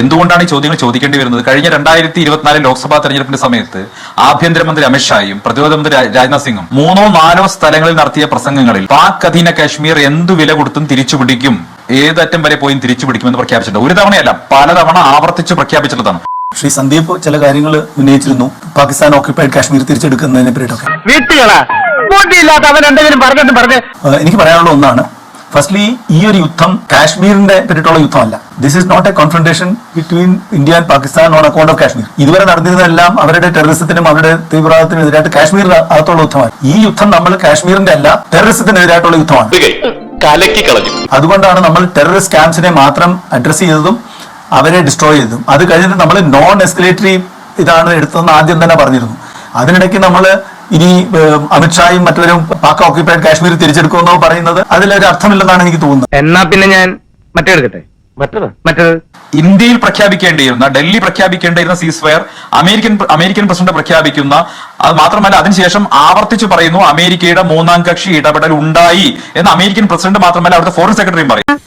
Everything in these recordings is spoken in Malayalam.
എന്തുകൊണ്ടാണ് ഈ ചോദ്യങ്ങൾ ചോദിക്കേണ്ടി വരുന്നത്? കഴിഞ്ഞ രണ്ടായിരത്തി ഇരുപത്തിനാല് ലോക്സഭാ തെരഞ്ഞെടുപ്പിന്റെ സമയത്ത് ആഭ്യന്തരമന്ത്രി അമിത്ഷായും പ്രതിരോധ മന്ത്രി രാജ്നാഥ് സിംഗും മൂന്നോ നാലോ സ്ഥലങ്ങളിൽ നടത്തിയ പ്രസംഗങ്ങളിൽ പാക് അധീന കാശ്മീർ എന്തു വില കൊടുത്തും തിരിച്ചുപിടിക്കും ഏതറ്റം വരെ പോയും തിരിച്ചു പിടിക്കുമെന്ന് പ്രഖ്യാപിച്ചിട്ടുണ്ട്. ഒരു തവണയല്ല പലതവണ ആവർത്തിച്ച് പ്രഖ്യാപിച്ചിട്ടുള്ളതാണ്. ശ്രീ സന്ദീപ് ചില കാര്യങ്ങൾ ഉന്നയിച്ചിരുന്നു. പാകിസ്ഥാൻ ഓക്യുപ്പൈഡ് കാശ്മീർ തിരിച്ചെടുക്കുന്നതിനെ പറ്റിയിട്ടൊക്കെ. എനിക്ക് പറയാനുള്ള ഒന്നാണ്. ഫസ്റ്റ്ലി ഈ ഒരു യുദ്ധം കാശ്മീരിന്റെ പറ്റിയിട്ടുള്ള യുദ്ധമല്ല. This is not a confrontation between India and Pakistan on account of Kashmir ഇതുവരെ നടന്നിരുന്നതെല്ലാം അവരുടെ ടെററിസത്തിനും അവരുടെ തീവ്രവാദത്തിനും എതിരായിട്ട് കാശ്മീരിന് അകത്തുള്ള യുദ്ധമാണ്. ഈ യുദ്ധം നമ്മൾ കാശ്മീരിന്റെ അല്ല ടെററിസത്തിനെതിരായിട്ടുള്ള യുദ്ധമാണ്. അതുകൊണ്ടാണ് നമ്മൾ ടെററിസ്റ്റ് ക്യാമ്പ്സിനെ മാത്രം അഡ്രസ് ചെയ്തതും അവരെ ഡിസ്ട്രോയ് ചെയ്തതും. അത് കഴിഞ്ഞിട്ട് നമ്മൾ നോൺ എസ്കലേറ്ററി ഇതാണ് എടുത്തതെന്ന് ആദ്യം തന്നെ പറഞ്ഞിരുന്നു. അതിനിടയ്ക്ക് നമ്മൾ ഇനി അമിത്ഷായും മറ്റവരും പാക് ഓക്യുപ്പൈഡ് കാശ്മീർ തിരിച്ചെടുക്കുമെന്നോ പറയുന്നത് അതിലൊരു അർത്ഥമില്ലെന്നാണ് എനിക്ക് തോന്നുന്നത്. എന്നാ പിന്നെ ഞാൻ മറ്റേ എടുക്കട്ടെ? മറ്റേത്? മറ്റേത്? ഇന്ത്യയിൽ പ്രഖ്യാപിക്കേണ്ടിയിരുന്ന ഡൽഹി പ്രഖ്യാപിക്കേണ്ടിയിരുന്ന ceasefire American American president പ്രഖ്യാപിക്കുന്ന അത് മാത്രമല്ല അതിനുശേഷം ആവർത്തിച്ചു പറയുന്നു അമേരിക്കയുടെ മൂന്നാം കക്ഷി ഇടപെടൽ ഉണ്ടായി എന്ന് അമേരിക്കൻ പ്രസിഡന്റ് മാത്രമല്ല അവിടുത്തെ ഫോറിൻ സെക്രട്ടറിയും പറയും.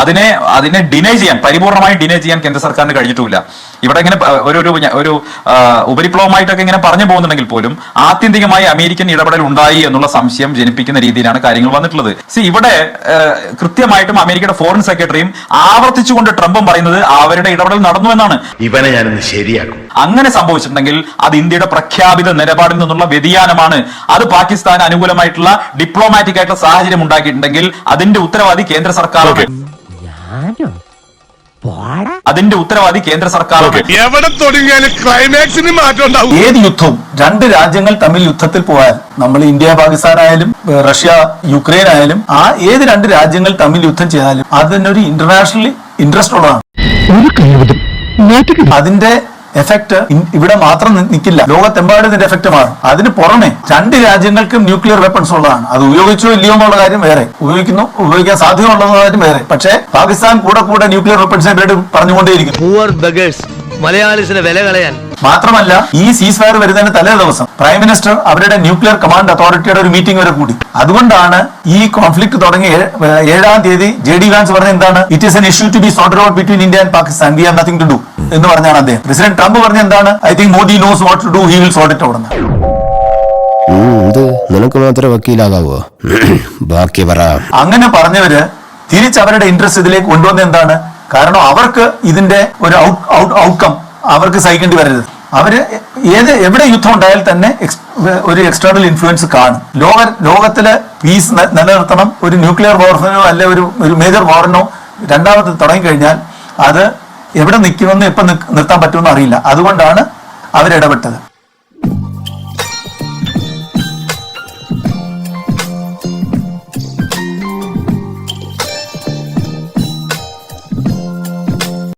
അതിനെ അതിനെ ഡിനൈ ചെയ്യാൻ പരിപൂർണമായി ഡിനൈ ചെയ്യാൻ കേന്ദ്ര സർക്കാരിന് കഴിഞ്ഞിട്ടില്ല ഇവിടെ ഇങ്ങനെ ഒരു ഒരു ഒരു ഉപരിപ്ലവമായിട്ടൊക്കെ ഇങ്ങനെ പറഞ്ഞു പോകുന്നുണ്ടെങ്കിൽ പോലും ആത്യന്തികമായി അമേരിക്കൻ ഇടപെടൽ ഉണ്ടായി എന്നുള്ള സംശയം ജനിപ്പിക്കുന്ന രീതിയിലാണ് കാര്യങ്ങൾ വന്നിട്ടുള്ളത്. സി ഇവിടെ കൃത്യമായിട്ടും അമേരിക്കയുടെ ഫോറിൻ സെക്രട്ടറിയും ആവർത്തിച്ചുകൊണ്ട് ട്രംപും പറയുന്നത് അവരുടെ ഇടപെടൽ നടന്നു എന്നാണ്. ഇവനെ ഞാൻ ശരിയാക്കും. അങ്ങനെ സംഭവിച്ചിട്ടുണ്ടെങ്കിൽ അത് ഇന്ത്യയുടെ പ്രഖ്യാപിത നിലപാടിൽ നിന്നുള്ള വ്യതിയാനമാണ്. അത് പാകിസ്ഥാൻ അനുകൂലമായിട്ടുള്ള ഡിപ്ലോമാറ്റിക് ആയിട്ടുള്ള സാഹചര്യം ഉണ്ടാക്കിയിട്ടുണ്ടെങ്കിൽ അതിന്റെ ഉത്തരവാദി കേന്ദ്ര സർക്കാർ അതിന്റെ ഉത്തരവാദി കേന്ദ്ര സർക്കാർ എവിടെ തുടങ്ങിയാലും ക്ലൈമാക്സിന് മാറ്റം ഉണ്ടാവും ഏത് യുദ്ധവും രണ്ട് രാജ്യങ്ങൾ തമ്മിൽ യുദ്ധത്തിൽ പോയാൽ നമ്മൾ ഇന്ത്യ പാകിസ്ഥാൻ ആയാലും റഷ്യ യുക്രൈൻ ആയാലും ആ ഏത് രണ്ട് രാജ്യങ്ങൾ തമ്മിൽ യുദ്ധം ചെയ്താലും അത് തന്നെ ഒരു ഇന്റർനാഷണൽ ഇൻട്രസ്റ്റ് ഉള്ളതാണ്. അതിന്റെ എഫക്ട് ഇവിടെ മാത്രം നിൽക്കില്ല ലോകത്തെമ്പാടും ഇതിന്റെ എഫക്ട് മാറും. അതിന് പുറമെ രണ്ട് രാജ്യങ്ങൾക്കും ന്യൂക്ലിയർ വെപ്പൺസ് ഉള്ളതാണ്. അത് ഉപയോഗിച്ചോ ഇല്ലയോ എന്നുള്ള കാര്യം വേറെ. ഉപയോഗിക്കുന്നു ഉപയോഗിക്കാൻ സാധ്യതയുള്ളതെന്ന കാര്യം വേറെ. പക്ഷേ പാകിസ്ഥാൻ കൂടെ കൂടെ ന്യൂക്ലിയർ വെപ്പൺസിനെ പേര് പറഞ്ഞുകൊണ്ടേയിരിക്കും പൂവർ ബഗേഴ്സ് മലയാളീസിന് വില കളയാൻ. മാത്രമല്ല ഈ സീസ് ഫയർ വരുന്നതിന് തലേ ദിവസം പ്രൈം മിനിസ്റ്റർ അവരുടെ ന്യൂക്ലിയർ കമാൻഡ് അതോറിറ്റിയുടെ ഒരു മീറ്റിംഗ് വരെ കൂടി. അതുകൊണ്ടാണ് ഈ കോൺഫ്ലിക്ട് തുടങ്ങി ഏഴാം തീയതി ജെ ഡി വാൻസ് പറഞ്ഞ എന്താണ്? It is an issue to be sorted out between India and Pakistan we have nothing to do എന്ന് പറഞ്ഞാണ് അദ്ദേഹം. പ്രസിഡന്റ് ട്രംപ് പറഞ്ഞ എന്താണ്? I think Modi knows what to do he will sort it എന്ന് ഇത് നിനക്ക് വക്കീലാകാവോ? ബാക്കി പറ. അങ്ങനെ പറഞ്ഞവര് തിരിച്ച് അവരുടെ ഇൻട്രസ്റ്റ് ഇതിലേക്ക് കൊണ്ടുവന്ന എന്താണ്? കാരണം അവർക്ക് ഇതിന്റെ ഒരു ഔട്ട്കം അവർക്ക് സഹിക്കേണ്ടി വരരുത്. അവർ ഏത് എവിടെ യുദ്ധം ഉണ്ടായാൽ തന്നെ ഒരു എക്സ്റ്റേണൽ ഇൻഫ്ലുവൻസ് കാണും. ലോക ലോകത്തിൽ പീസ് നിലനിർത്തണം. ഒരു ന്യൂക്ലിയർ വാറിനോ അല്ലെ ഒരു ഒരു മേജർ വാറിനോ രണ്ടാമത് തുടങ്ങിക്കഴിഞ്ഞാൽ അത് എവിടെ നിൽക്കുമെന്ന് എപ്പം നിർത്താൻ പറ്റുമെന്ന് അറിയില്ല. അതുകൊണ്ടാണ് അവരിടപെട്ടത്.